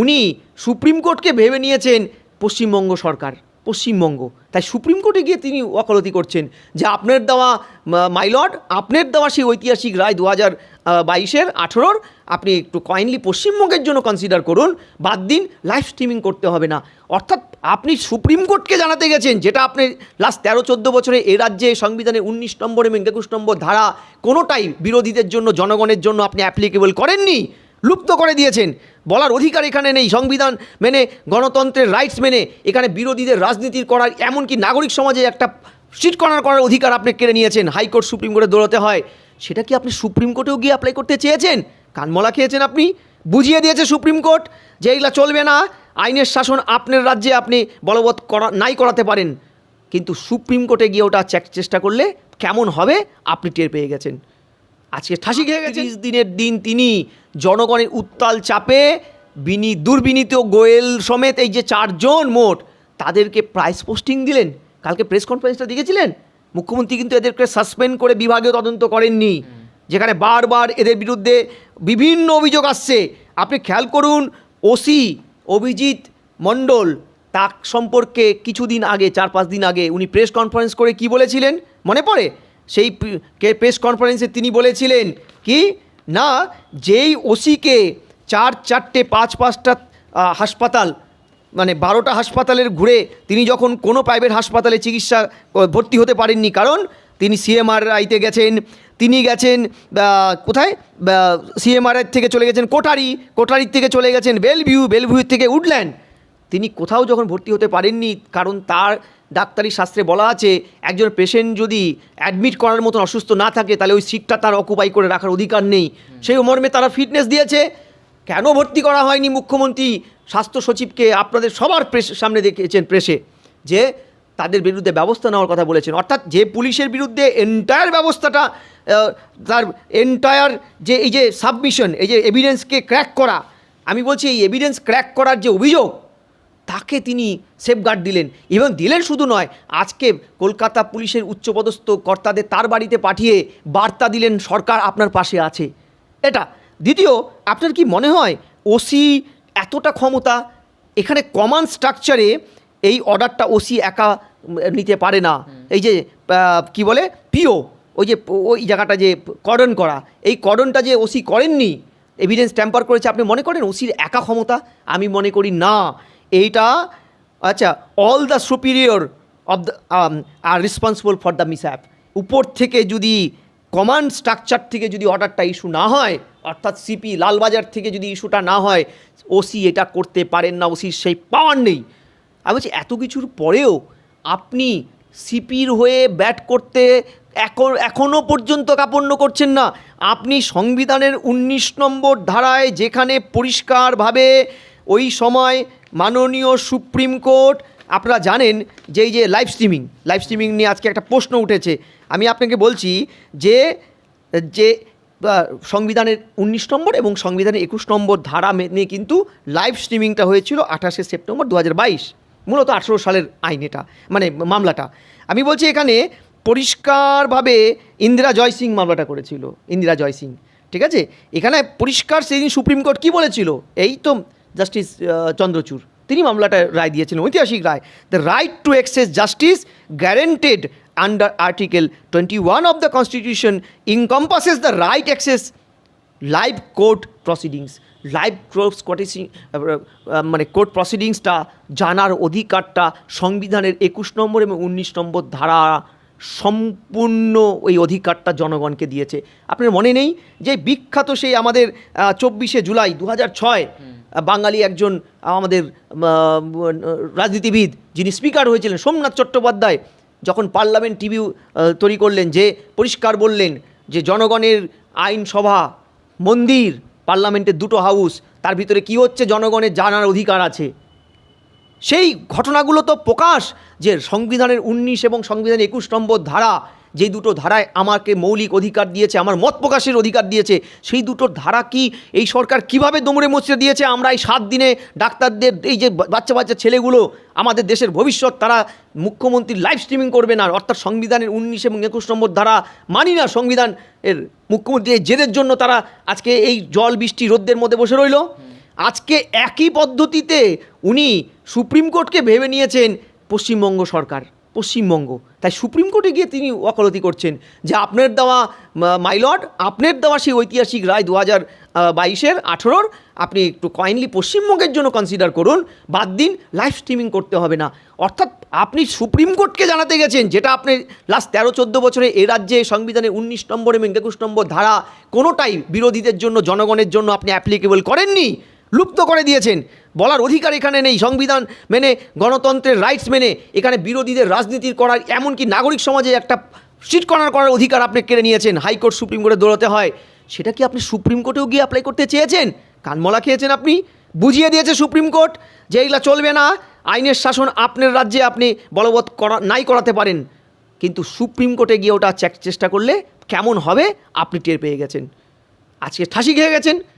উনি সুপ্রিম কোর্টকে ভেবে নিয়েছেন পশ্চিমবঙ্গ সরকার, পশ্চিমবঙ্গ। তাই সুপ্রিম কোর্টে গিয়ে তিনি ওকালতি করছেন যে আপনার দেওয়া মাইলট আপনার দেওয়া সেই ঐতিহাসিক রায় দু হাজার বাইশের, আঠেরোর, আপনি একটু কয়েনলি পশ্চিমবঙ্গের জন্য কনসিডার করুন, বাদ দিন লাইভ স্ট্রিমিং করতে হবে না। অর্থাৎ আপনি সুপ্রিম কোর্টকে জানাতে গেছেন যেটা আপনি লাস্ট তেরো, চোদ্দ বছরে এ রাজ্যে সংবিধানের উনিশ নম্বর এবং একুশ নম্বর ধারা কোনোটাই বিরোধীদের জন্য, জনগণের জন্য আপনি অ্যাপ্লিকেবল করেননি। লুপ্ত করে দিয়েছেন। বলার অধিকার এখানে নেই। সংবিধান মেনে, গণতন্ত্রের রাইটস মেনে এখানে বিরোধীদের রাজনীতির করার, এমনকি নাগরিক সমাজে একটা সিট করার করার অধিকার আপনি কেড়ে নিয়েছেন। হাইকোর্ট সুপ্রিম কোর্টে দৌড়াতে হয়। সেটা কি আপনি সুপ্রিম কোর্টেও গিয়ে অ্যাপ্লাই করতে চেয়েছেন? কানমলা খেয়েছেন আপনি? বুঝিয়ে দিয়েছে সুপ্রিম কোর্ট যে এইগুলা চলবে না। আইনের শাসন আপনার রাজ্যে আপনি বলবৎ করা, নাই করাতে পারেন। কিন্তু সুপ্রিম কোর্টে গিয়ে ওটা চেক- চেষ্টা করলে কেমন হবে? আপনি টের পেয়ে গেছেন। আজকে ঠাসি খেয়ে গেছে তিরিশ দিনের দিন তিনি জনগণের উত্তাল চাপে বিনি দুর্বিনীত গোয়েল সমেত এই যে চারজন মোট তাদেরকে প্রাইস পোস্টিং দিলেন। কালকে প্রেস কনফারেন্সটা দেখেছিলেন? মুখ্যমন্ত্রী কিন্তু এদেরকে সাসপেন্ড করে বিভাগীয় তদন্ত করেননি। যেখানে বারবার এদের বিরুদ্ধে বিভিন্ন অভিযোগ আসছে। আপনি খেয়াল করুন ওসি অভিজিৎ মণ্ডল তাক সম্পর্কে কিছুদিন আগে চার পাঁচ দিন আগে উনি প্রেস কনফারেন্স করে কি বলেছিলেন? মনে পড়ে? সেই প্রেস কনফারেন্সে তিনি বলেছিলেন কি, না, যেই ওসিকে চার চারটে পাঁচ পাঁচটা হাসপাতাল মানে বারোটা হাসপাতালের ঘুরে তিনি যখন কোনো প্রাইভেট হাসপাতালে চিকিৎসা ভর্তি হতে পারেননি, কারণ তিনি সিএমআরআইতে গেছেন, তিনি গেছেন কোথায়? সিএমআরআই থেকে চলে গেছেন কোটারি কোটারির থেকে চলে গেছেন বেলভিউ বেলভিউ থেকে উডল্যান্ড। তিনি কোথাও যখন ভর্তি হতে পারেননি, কারণ তার ডাক্তারি শাস্ত্রে বলা আছে একজন পেশেন্ট যদি অ্যাডমিট করার মতন অসুস্থ না থাকে তাহলে ওই সিটটা তার অকুপাই করে রাখার অধিকার নেই। সেই মর্মে তারা ফিটনেস দিয়েছে। কেন ভর্তি করা হয়নি মুখ্যমন্ত্রী? স্বাস্থ্য সচিবকে আপনাদের সবার প্রেস সামনে দেখেছেন প্রেসে যে তাদের বিরুদ্ধে ব্যবস্থা নেওয়ার কথা বলেছেন। অর্থাৎ যে পুলিশের বিরুদ্ধে এন্টায়ার ব্যবস্থাটা তার এন্টায়ার যে এই যে সাবমিশন এই যে এভিডেন্সকে ক্র্যাক করা আমি বলছি এই এভিডেন্স ক্র্যাক করার যে অভিযোগ তাকে তিনি সেফগার্ড দিলেন। এবং দিলেন শুধু নয় আজকে কলকাতা পুলিশের উচ্চপদস্থ কর্তাদের তার বাড়িতে পাঠিয়ে বার্তা দিলেন সরকার আপনার পাশে আছে। এটা। দ্বিতীয় আপনার কি মনে হয় ওসি এতটা ক্ষমতা? এখানে কমান স্ট্রাকচারে এই অর্ডারটা ওসি একা নিতে পারে না। এই যে কি বলে? পিও ওই যে ওই জায়গাটা যে কর্ডন করা। এই কর্ডনটা যে ওসি করেননি এভিডেন্স ট্যাম্পার করেছে আপনি মনে করেন ওসির একা ক্ষমতা? আমি মনে করি না। এইটা আচ্ছা all the superior of the are responsible for the mishap উপর থেকে যদি কমান্ড স্ট্রাকচার থেকে যদি অর্ডারটা ইস্যু না হয়, অর্থাৎ সিপি লালবাজার থেকে যদি ইস্যুটা না হয় ওসি এটা করতে পারেন না ওসির সেই পাওয়ার নেই। আমি বলছি, এত কিছুর পরেও আপনি সিপির হয়ে ব্যাট করতে এখন এখনও পর্যন্ত কাপন্ন করছেন না। আপনি সংবিধানের উনিশ নম্বর ধারায় যেখানে পরিষ্কারভাবে ওই সময় মাননীয় সুপ্রিম কোর্ট, আপনারা জানেন যে এই যে লাইভ স্ট্রিমিং লাইভ স্ট্রিমিং নিয়ে আজকে একটা প্রশ্ন উঠেছে। আমি আপনাকে বলছি যে যে সংবিধানের উনিশ নম্বর এবং সংবিধানের একুশ নম্বর ধারা মেনে কিন্তু লাইভ স্ট্রিমিংটা হয়েছিল আঠাশে সেপ্টেম্বর দু হাজার বাইশ, মূলত আঠেরো সালের আইন এটা মানে মামলাটা। আমি বলছি এখানে পরিষ্কারভাবে ইন্দিরা জয় সিং মামলাটা করেছিল, ইন্দিরা জয় সিং, ঠিক আছে? এখানে পরিষ্কার সেদিন সুপ্রিম কোর্ট কী বলেছিল? এই তো জাস্টিস চন্দ্রচূড় তিনি মামলাটা রায় দিয়েছিলেন, ঐতিহাসিক রায়। The right to access justice guaranteed under article twenty one of the constitution encompasses the right access live court proceedings live court proceeding মানে কোর্ট প্রসিডিংসটা জানার অধিকারটা, সংবিধানের একুশ নম্বর এবং উনিশ নম্বর ধারা সম্পূর্ণ ওই অধিকারটা জনগণকে দিয়েছে। আপনার মনে নেই যে বিখ্যাত সেই আমাদের চব্বিশে জুলাই দু হাজার ছয় বাঙালি একজন আমাদের রাজনীতিবিদ যিনি স্পিকার হয়েছিলেন সোমনাথ চট্টোপাধ্যায় যখন পার্লামেন্ট টিভি তৈরি করলেন যে পরিষ্কার বললেন যে জনগণের আইনসভা মন্দির পার্লামেন্টের দুটো হাউস তার ভিতরে কি হচ্ছে? জনগণের জানার অধিকার আছে। সেই ঘটনাগুলো তো প্রকাশ যে সংবিধানের উনিশ এবং সংবিধানের একুশ নম্বর ধারা যে দুটো ধারায় আমাকে মৌলিক অধিকার দিয়েছে, আমার মত প্রকাশের অধিকার দিয়েছে, সেই দুটো ধারা কি এই সরকার কীভাবে দমড়ে মুচড়ে দিয়েছে? আমরা এই সাত দিনে ডাক্তারদের, এই যে বাচ্চা বাচ্চা ছেলেগুলো, আমাদের দেশের ভবিষ্যৎ, তারা মুখ্যমন্ত্রী লাইভ স্ট্রিমিং করবে না, অর্থাৎ সংবিধানের উনিশ এবং একুশ নম্বর ধারা মানি না সংবিধান এর মুখ্যমন্ত্রী এই জেদের জন্য তারা আজকে এই জল, বৃষ্টি, রোদ্দের মধ্যে বসে রইল। আজকে একই পদ্ধতিতে উনি সুপ্রিম কোর্টকে ভেবে নিয়েছেন পশ্চিমবঙ্গ সরকার, পশ্চিমবঙ্গ। তাই সুপ্রিম কোর্টে গিয়ে তিনি ওকালতি করছেন যে আপনার দেওয়া মাইলট আপনার দেওয়া সেই ঐতিহাসিক রায় দু হাজার বাইশের, আঠেরোর, আপনি একটু কয়েনলি পশ্চিমবঙ্গের জন্য কনসিডার করুন, বাদ দিন লাইভ স্ট্রিমিং করতে হবে না। অর্থাৎ আপনি সুপ্রিম কোর্টকে জানাতে গেছেন যেটা আপনি লাস্ট তেরো, চোদ্দ বছরে এ রাজ্যে সংবিধানের উনিশ নম্বর এবং একুশ নম্বর ধারা কোনোটাই বিরোধীদের জন্য, জনগণের জন্য আপনি অ্যাপ্লিকেবল করেননি। লুপ্ত করে দিয়েছেন। বলার অধিকার এখানে নেই। সংবিধান মেনে, গণতন্ত্রের রাইটস মেনে এখানে বিরোধীদের রাজনীতির করার, এমনকি নাগরিক সমাজে একটা সিট করার অধিকার আপনি কেড়ে নিয়েছেন। হাইকোর্ট সুপ্রিম কোর্টে দৌড়াতে হয়। সেটা কি আপনি সুপ্রিম কোর্টেও গিয়ে অ্যাপ্লাই করতে চেয়েছেন? কানমলা খেয়েছেন আপনি? বুঝিয়ে দিয়েছে সুপ্রিম কোর্ট যে এইগুলা চলবে না। আইনের শাসন আপনার রাজ্যে আপনি বলবৎ করা, নাই করাতে পারেন। কিন্তু সুপ্রিম কোর্টে গিয়ে ওটা চেষ্টা করলে কেমন হবে? আপনি টের পেয়ে গেছেন। আজকে ঠাসি খেয়ে গেছেন।